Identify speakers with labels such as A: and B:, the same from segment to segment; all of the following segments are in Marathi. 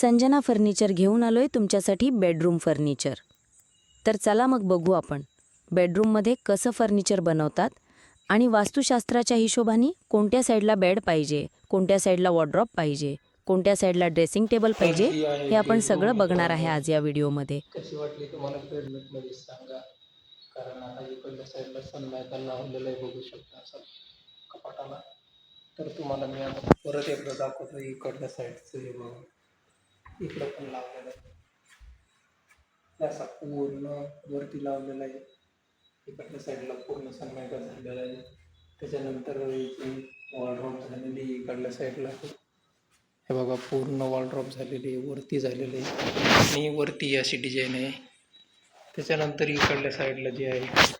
A: संजना फर्निचर घेऊन आलोय तुमच्यासाठी बेडरूम फर्निचर. तर चला मग बघू आपण बेडरूममध्ये कसं फर्निचर बनवतात आणि वास्तुशास्त्राच्या हिशोबाने कोणत्या साईडला बेड पाहिजे कोणत्या साईडला वॉर्ड्रॉप पाहिजे कोणत्या साईडला ड्रेसिंग टेबल पाहिजे हे आपण सगळं बघणार आहे आज या व्हिडिओमध्ये.
B: कशी वाटली तुम्हाला मध्ये सांगा. कारण आता इकडल्या साईडला सनलायका लावलेलं आहे बघू शकता असं कपाटाला. तर तुम्हाला मी आता परत एकदा दाखवतो इकडल्या साईडचं हे बघा. इकडं पण लावलेलं आहे. असा पूर्ण वरती लावलेला आहे. इकडल्या साईडला पूर्ण सनमायका झालेला आहे. त्याच्यानंतर वॉलड्रॉप झालेली इकडल्या साईडला हे बघा पूर्ण वॉलड्रॉप झालेली आहे. वरती झालेली आहे. आणि वरती अशी डिझाईन आहे. त्याच्यानंतर इकडल्या साईडला जे आहे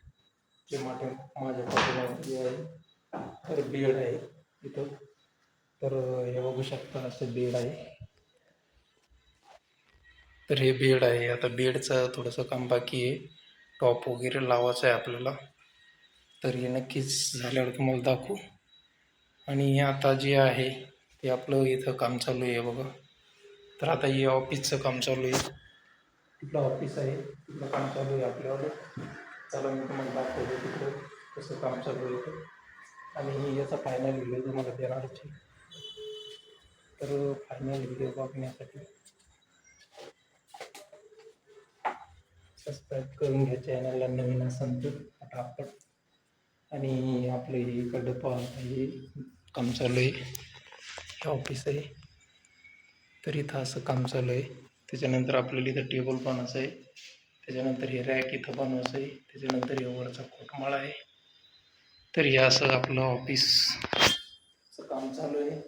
B: जे माझ्या माझ्या पाठीला जे आहे तर बेड आहे इथं. तर हे बघू शकता असं बेड आहे. तर हे बेड आहे. आता बेडचं थोडंसं काम बाकी आहे. टॉप वगैरे लावायचं आहे आपल्याला. तर हे नक्कीच झाल्यावर तुम्हाला दाखवू. आणि हे आता जे आहे ते आपलं इथं काम चालू आहे बघा. तर आता हे ऑफिसचं काम चालू आहे. तिथलं ऑफिस आहे. तिथलं काम चालू आहे आपल्यावर. चला मी तुम्हाला दाखवतो तिकडं कसं काम चालू आहे ते आणि याचा फायनल व्हिडिओ तुम्हाला देणारच आहे. तर फायनल व्हिडिओ बघण्यासाठी सबस्क्राईब करून घ्या चॅनलला नवीन असेल तर फटाफट. आणि आपलं हे इकडं पाहता हे काम चालू आहे. हे ऑफिस आहे. तर इथं असं काम चालू आहे. त्याच्यानंतर आपल्याला इथं टेबल बनवायचं आहे. त्याच्यानंतर हे रॅक इथं बनवायचं आहे. त्याच्यानंतर हे वरचा कोटमाळा आहे. तर हे असं आपलं ऑफिसचं काम चालू आहे.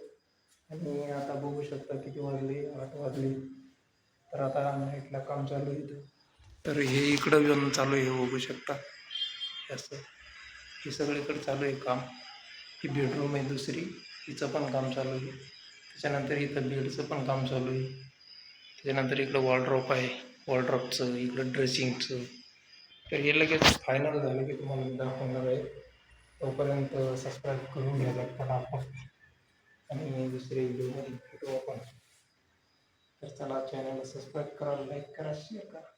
B: आणि आता बघू शकता किती वाजले? आठ वाजले. तर आता नाईटला काम चालू आहे इथं. तर हे इकडं येऊन चालू आहे हे बघू शकता. हे असं. हे सगळीकडे चालू आहे काम. ही बेडरूम आहे दुसरी. हिचं पण काम चालू आहे. त्याच्यानंतर इथं बेडचं पण काम चालू आहे. त्याच्यानंतर इकडं वॉलड्रॉप आहे. वॉलड्रॉपचं इकडं ड्रेसिंगचं तर हे लगेच फायनल झालं की तुम्हाला दाखवणार आहे. तोपर्यंत सबस्क्राईब करून घ्या फटाफट आणि दुसरे व्हिडिओमध्ये भेटू आपण. तर चला चॅनलला सबस्क्राईब करा लाईक करा शेअर करा.